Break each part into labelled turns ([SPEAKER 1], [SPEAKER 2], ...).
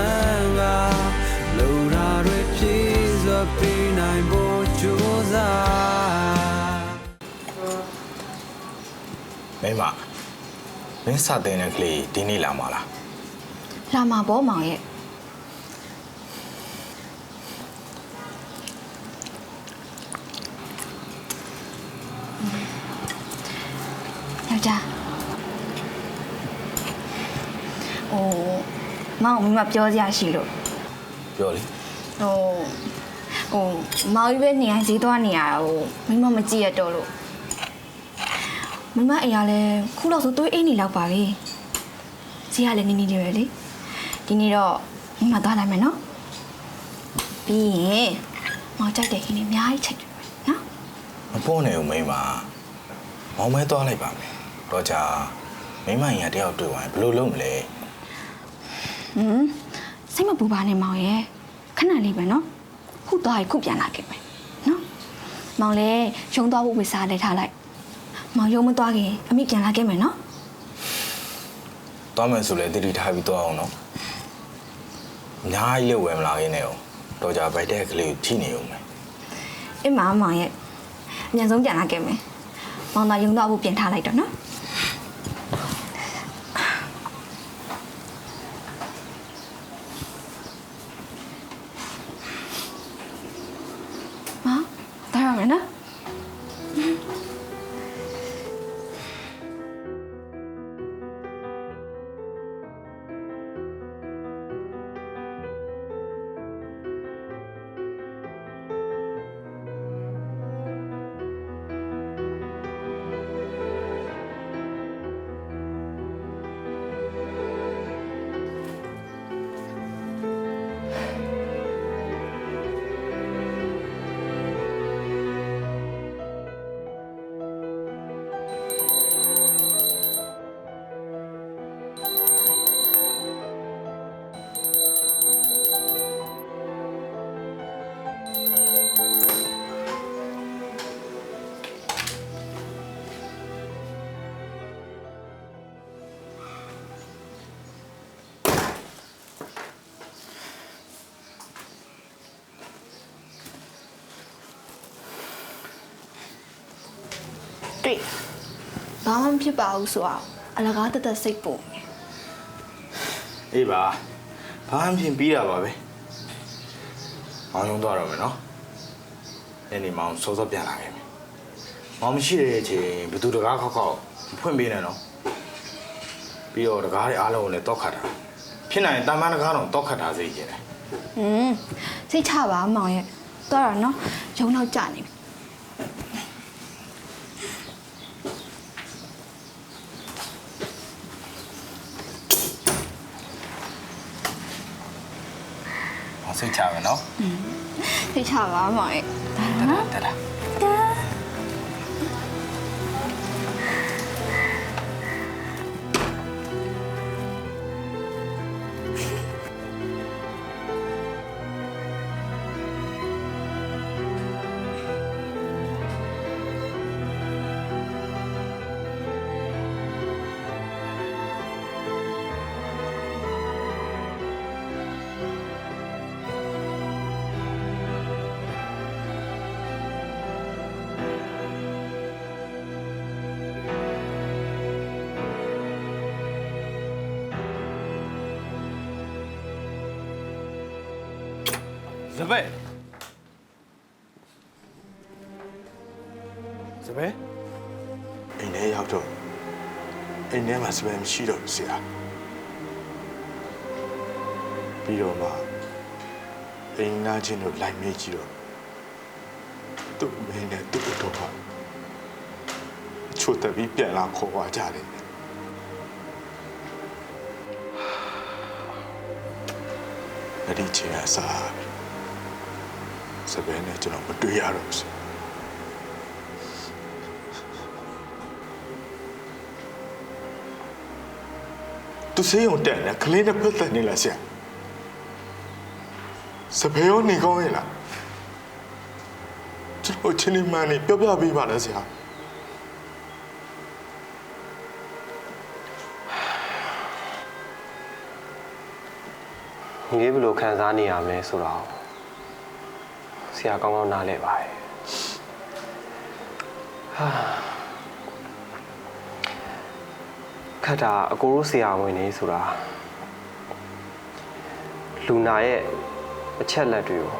[SPEAKER 1] မ်းကလူရာတွေဖြည့်စွာပေးနိုင်ဖို့ကြိုးစား
[SPEAKER 2] မင်းမမင်းစတဲ့တဲ့ကလေးဒီနေ့လာမလား
[SPEAKER 3] လာမှာပေါ့မောင်ရဲ့ယောက်ျား ဟိုမောင်မိမပြောစရာရှိလို့
[SPEAKER 2] ပြောလေ
[SPEAKER 3] ဟိုဟိုမောင်ကြီးပဲနေရာဈေးသွားနေရတာဟိုမိမမကြည့်ရတော့လို့မိမအိမ်ကလည်းခုလောက်ဆိုသွေးအိမ်နေလောက်ပါလေဈေးကလည်းနေနေတယ်ပဲလေဒီနေ့တော့မိမသွားလိုက်မယ်နော်ပြီးရင်မောင်ကြိုက်တဲ့ခင်းလေးအများကြီးချက်တယ်နော်
[SPEAKER 2] မပေါ်နေဦးမိန်းမမောင်မဲသွားလိုက်ပါမယ်တော့ကြာမိန်းမရင်ကတယောက်တွေ့သွားရင်ဘယ်လိုလုပ်မလဲ
[SPEAKER 3] ဟွန်းစိတ်မပူပါနဲ့မောင်ရဲ့ခဏလေးပဲနော်ခုသွားရင်ခုပြန်လာခဲ့မယ်နော်မောင်လည်းရုံသွားဖို့ဝေစားလဲထားလိုက်မောင်ရုံမသွားခင်အမိပြန်လာခဲ့မယ်နော်
[SPEAKER 2] သွားမယ်ဆိုလဲတတိထားပြီးသွားအောင်နော်အများကြီးလည်းဝယ်မလာရင်းနဲ့အောင်တော့ကြာဗိုက်တဲ့ကလေးကိုထိနေဦးမယ်
[SPEAKER 3] အင်းမမောင်ရဲ့အမြန်ဆုံးပြန်လာခဲ့မယ်မောင်သာရုံသွားဖို့ပြန်ထားလိုက်တော့နော် တွေ့ဘာမှမဖြစ်ပါဘူးဆိုတော့အလကားတက်တက်စိတ်ပုံနေ
[SPEAKER 2] အေးပါဘာမှပြင်ပြီးတာပါပဲမောင်ရုံသွားတော့မယ်နော်နေ့နေ့မောင်စောစောပြန်လာခဲ့မယ်မောင်မရှိတဲ့အချိန်ဘသူတကားခောက်ခောက်မဖွင့်ပေးနဲ့နော်ပြီးတော့တကားတွေအားလုံးကိုလည်းတောက်ခတ်တာဖြစ်နိုင်ရင်တာမန်တကားတော့တောက်ခတ်တာစေချင်တယ်
[SPEAKER 3] อืมစိတ်ချပါမောင်ရဲ့တော့တော့နော်ရုံတော့ကြာနေပြီ
[SPEAKER 2] စိတ်ချမယ်နော်
[SPEAKER 3] စိတ်ချပါမောင်ရဲ့ဒါနော်
[SPEAKER 2] တဒါ
[SPEAKER 4] စပယ်စပယ်
[SPEAKER 5] အိမ်ထဲရောက်တော့အိမ်ထဲမှာစပယ်မရှိတော့ဘူးဆရာပြီးတော့မှအိမ်နာချင်းတို့လိုက်မေးကြည့်တော့သူ့မင်းနဲ့သူ့တော့ပါချို့တက်ပြီးပြန်လာခေါ်သွားကြတယ်အဲ့ဒီချိန်ကစား စပယ်နဲ့ကျွန်တော်မတွေ့ရတော့ဘူးသူစေးုံတက်နေကလေးနဲ့ပတ်သက်နေလားဆရာစပယ်ရောနေကောင်းရဲ့လားကျွန်တော်ချင်းလေးမှန်နေပြောပြပေးပါလားဆရာ
[SPEAKER 4] ငေးဘယ်လိုခံစားနေရမလဲဆိုတော့ ရာကောင်းကောင်းနားလဲပါတယ်ဟာခက်တာအကိုတို့ဆရာဝန်နေဆိုတာလူနာရဲ့အချက်လက်တွေကို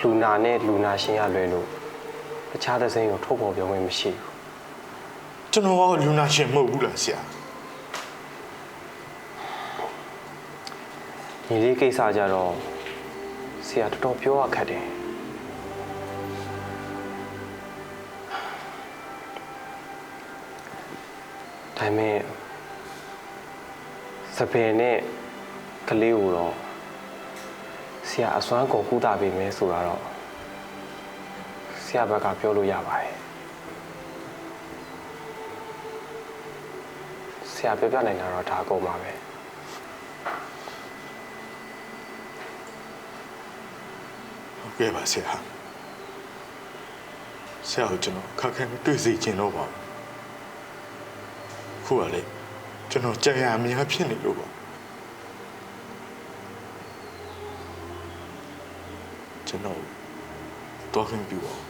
[SPEAKER 4] လူနာနဲ့လူနာရှင်ရလွယ်လို့တခြားသစိမ်းကိုထုတ်ပေါ်ပြောင်းဝင်မရှိဘူး
[SPEAKER 5] ကျွန်တော်ကလူနာရှင်မဟုတ်ဘူးလားဆရာ
[SPEAKER 4] ညီလေးကိစ္စကြတော့ဆရာတော်တော်ပြောရခက်တယ် ဒါပေမဲ့စပယ်နဲ့ကလေးကိုတော့ဆရာအစွမ်းကုန်ကူတာပေးမယ်ဆိုတာတော့ဆရာဘက်ကပြောလို့ရပါတယ်ဆရာပြောပြနိုင်တာတော့ဒါအကုန်ပါပဲ
[SPEAKER 5] ဟုတ်ကဲ့ပါဆရာဆရာကိုကျွန်တော်ခက်ခဲမတွေ့စေချင်တော့ပါဘူး ခုကလေကျွန်တော်ကြာရအများဖြစ်နေလို့ပါကျွန်တော်တော့ခင်ပြပါ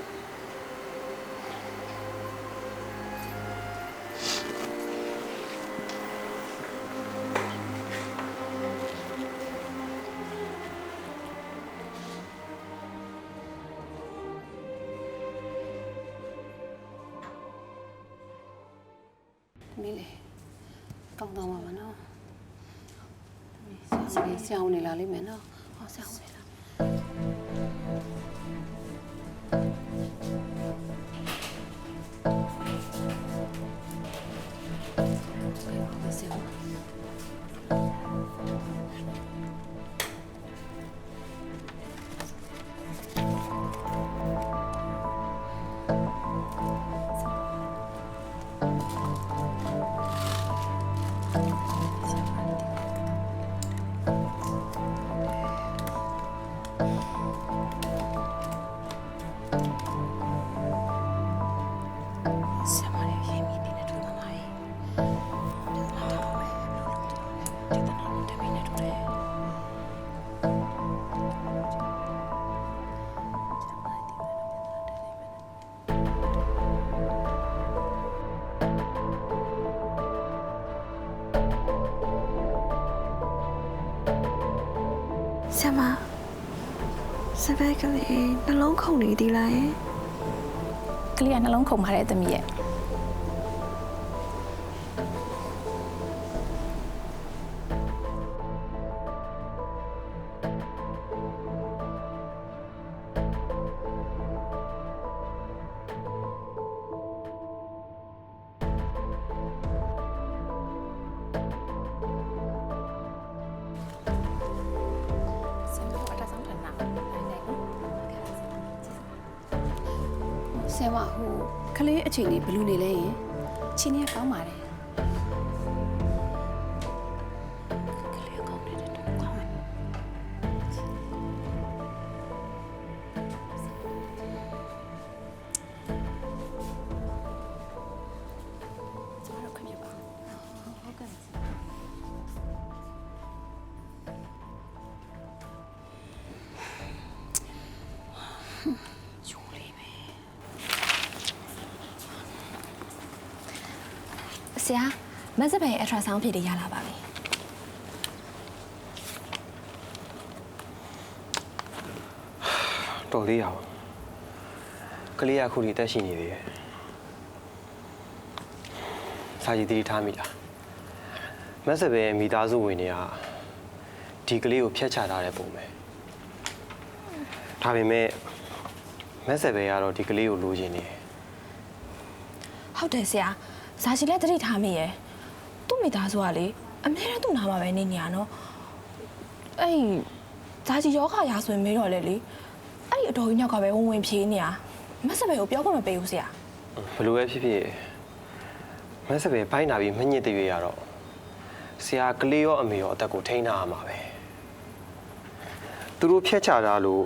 [SPEAKER 6] သမီးလေကောင်းကောင်းပါမနော်သမီးဆရာဆရာဝန်နေလာလိမ့်မယ်နော်ဟောဆရာဝန်နေလာဆရာ
[SPEAKER 7] က်ကလေးနှလုံးခုန်နေသေးလားယင်
[SPEAKER 6] ကလေးကနှလုံးခုန်ပါတယ်တမီးရဲ့ ဆရာမဟိုကလေးအချိန်လေးဘယ်လိုနေလဲယင်ချင်းနေကောင်းပါတယ် ဆရာ
[SPEAKER 3] မက်စပယ်အထရာဆောင်းဖြစ်တွေရလာပါပြီ
[SPEAKER 4] တော်သေးရအောင်ကလေးကအခုဒီတက်ရှိနေသေးတယ်စာကြည့်တတိထားမိလားမက်ဆယ်ပဲမိသားစုဝင်တွေကဒီကလေးကိုဖျက်ချထားတဲ့ပုံပဲဒါပေမဲ့မက်ဆယ်ပဲကတော့ဒီကလေးကိုလိုချင်နေတယ်
[SPEAKER 3] ဟုတ်တယ်ဆရာ ဇာချီလည်းတတိထားမိရဲ့သူ့မိသားစုကလေအမြဲတမ်းသူ့နာမှာပဲနေနေရနော်အဲ့ဒီဇာချီယောဂရာဆိုရင်မေးတော့လေလေအဲ့ဒီအတော်ကြီးညောက်ကပဲဝင်ဝင်ဖြေးနေရမက်စပယ်ကိုပြောခွင့်မပေးဘူးဆရာ
[SPEAKER 4] ဘယ်လိုပဲဖြစ်ဖြစ်မက်ဆယ်ပဲဘိုင်းနာပြီးမညစ်တရွေရတော့ဆရာကလေးရောအမေရောအသက်ကိုထိန်းထားရမှာပဲသူတို့ဖျက်ချတာလို့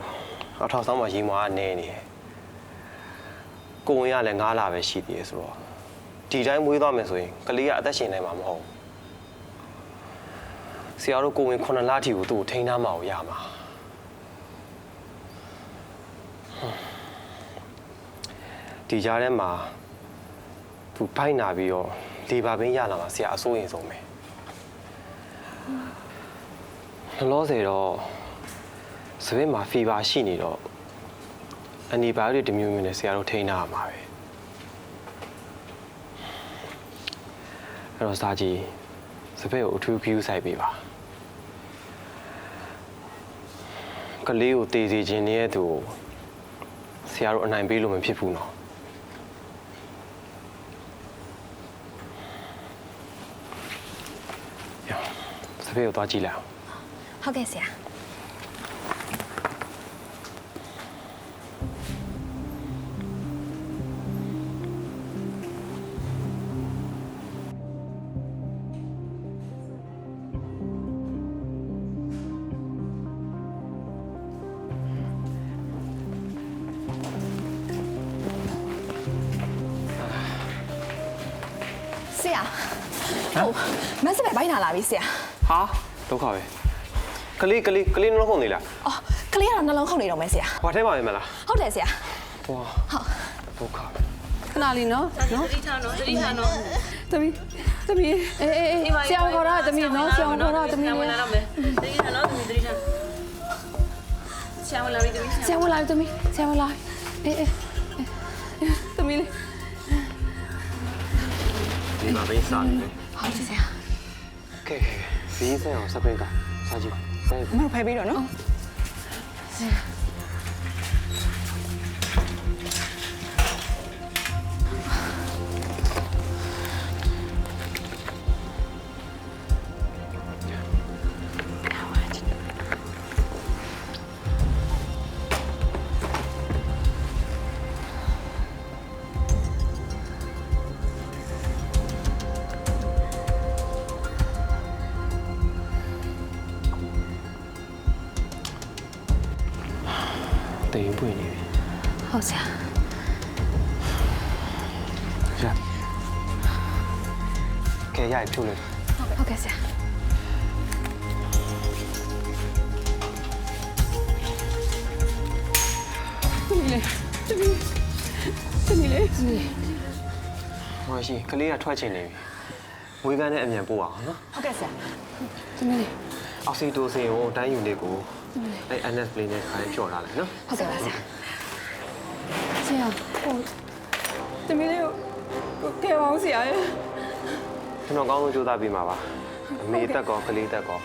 [SPEAKER 4] အထောက်ဆောင်မှာရီမွားကနေနေတယ်ကိုဝင်ရလည်းငားလာပဲရှိသေးတယ်ဆိုတော့ ဒီတိုင်းမွေးသွားမယ်ဆိုရင်ကလေးကအသက်ရှင်နိုင်မှာမဟုတ်ဘူးဆရာတို့ကိုဝင်9လထိကိုသူ့ကိုထိန်းထားမှာကိုရမှာဒီကြားထဲမှာသူဖိုက်နာပြီးတော့လေပါပင်းရလာမှာဆရာအစိုးရင်ဆုံးပဲလောလောဆယ်တော့စပင်းမှာဖီဘာရှိနေတော့အန်တီဘိုယိုတစ်မျိုးမျိုးနဲ့ဆရာတို့ထိန်းထားရမှာပဲ အဲ့တော့စာကြီးစပင်းကိုအထူးဂရုစိုက်ပေးပါကလေးကိုတေးစီခြင်းနဲ့သူကိုဆရာတို့အနိုင်ပေးလို့မဖြစ်ဘူးနော်စပယ်ကိုသွားကြည့်လိုက်အောင်
[SPEAKER 3] ဟုတ်ကဲ့ဆရာ
[SPEAKER 8] ရာဟုတ်မက်ဆေ့ပဲဘိုင်းလာလာပြီဆရာ
[SPEAKER 4] ဟာဒုက္ခပဲကလေးကလေးကလေးနှလုံးခုန်နေလား
[SPEAKER 8] အော်ကလေးကတော့နှလုံးခုန်နေတော့မယ်ဆရာ
[SPEAKER 4] ဟွာထဲမှာပဲမလား
[SPEAKER 8] ဟုတ်တယ်ဆရာ
[SPEAKER 4] ဟွာဒုက္ခပဲ
[SPEAKER 9] ခဏလေးနော်နော်တတိထားနော်တတိထားနော်သမီးသမီးအေးအေးအေးဆရာခေါ်တာသမီးနော်ဆရာခေါ်တာသမီးလေး
[SPEAKER 6] လာတော့မယ်တတိထားနော်သမီးတတိထားဆရာဝင်လာပြီသမီး
[SPEAKER 9] ဆရာဝင်လာပြီသမီးဆရာဝင်လာပြီအေးအေးအေးသမီးလေး
[SPEAKER 4] ဒီမှာပဲစားနေတယ်
[SPEAKER 8] ဟုတ်တယ်ဆရာ
[SPEAKER 4] ကဲဒီစံအောင်စပယ်ကစားကြည့်စမ်း
[SPEAKER 8] မဟုတ်ဖယ်ပြီးတော့နော်
[SPEAKER 4] တိမ်ပွင့်နေပြီ
[SPEAKER 3] ဟုတ်ဆရာ
[SPEAKER 4] ရကဲရိုက်ဖြုတ်လိုက်
[SPEAKER 3] ဟုတ်ကဲ့ဆရာ
[SPEAKER 9] သမီးလေး
[SPEAKER 4] ဟောရှိကလေးကထွက်ချင်နေပြီဝေးကန်းနဲ့အမြန်ပို့အောင်နော်
[SPEAKER 8] ဟုတ်ကဲ့ဆရာ
[SPEAKER 9] သမီးလေး
[SPEAKER 4] အောက်ဆီတိုစင်ကိုတိုင်းယူလေးကို အဲ့ NS plane နဲ့ခိုင်းဖြော်ထားလိုက်နော်
[SPEAKER 8] ဟုတ်ကဲ့ပါဆရာ
[SPEAKER 9] ဆရာဟိုသမီးလေးကိုကဲပါအောင်ဆရာရဲ့
[SPEAKER 4] ကျွန်တော်ကောင်းဆုံးကြိုးစားပေးမှာပါအမေတက်ကောကလေးတက်ကော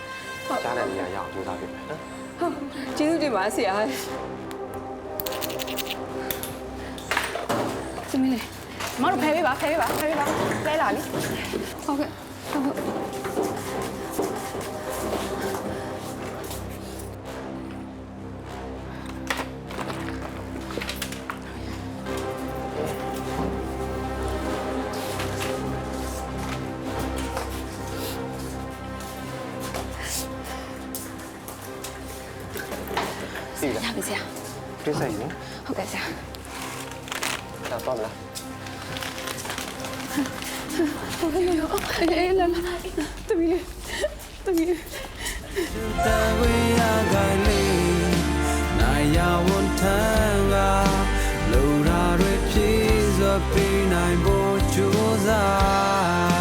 [SPEAKER 4] ကြားတဲ့နေရာရအောင်ကြိုးစားပေးမယ်နော်
[SPEAKER 9] ဟုတ်ကျေးဇူးတင်ပါဆရာသမီးလေး
[SPEAKER 8] မတို့ဖယ်ပေးပါဖယ်ပေးပါဖယ်ပေးပါလဲလာပြီ
[SPEAKER 9] ဟုတ်ကဲ့ဟုတ်ကဲ့
[SPEAKER 4] သိလား
[SPEAKER 8] ဒါပဲဆရာ
[SPEAKER 4] ပြေးဆိုင်နော်
[SPEAKER 8] ဟုတ်ကဲ့ဆရာ
[SPEAKER 4] ဒါပါမလား
[SPEAKER 9] ဟုတ်ကဲ့ရောအေးလာလာတမီးတမီး
[SPEAKER 1] တာဝေရကလေးနိုင်ရဝန်ထမ်းကလူရာတွေပြေစွာပြေးနိုင်ဖို့
[SPEAKER 10] ကြို
[SPEAKER 1] းစာ
[SPEAKER 10] း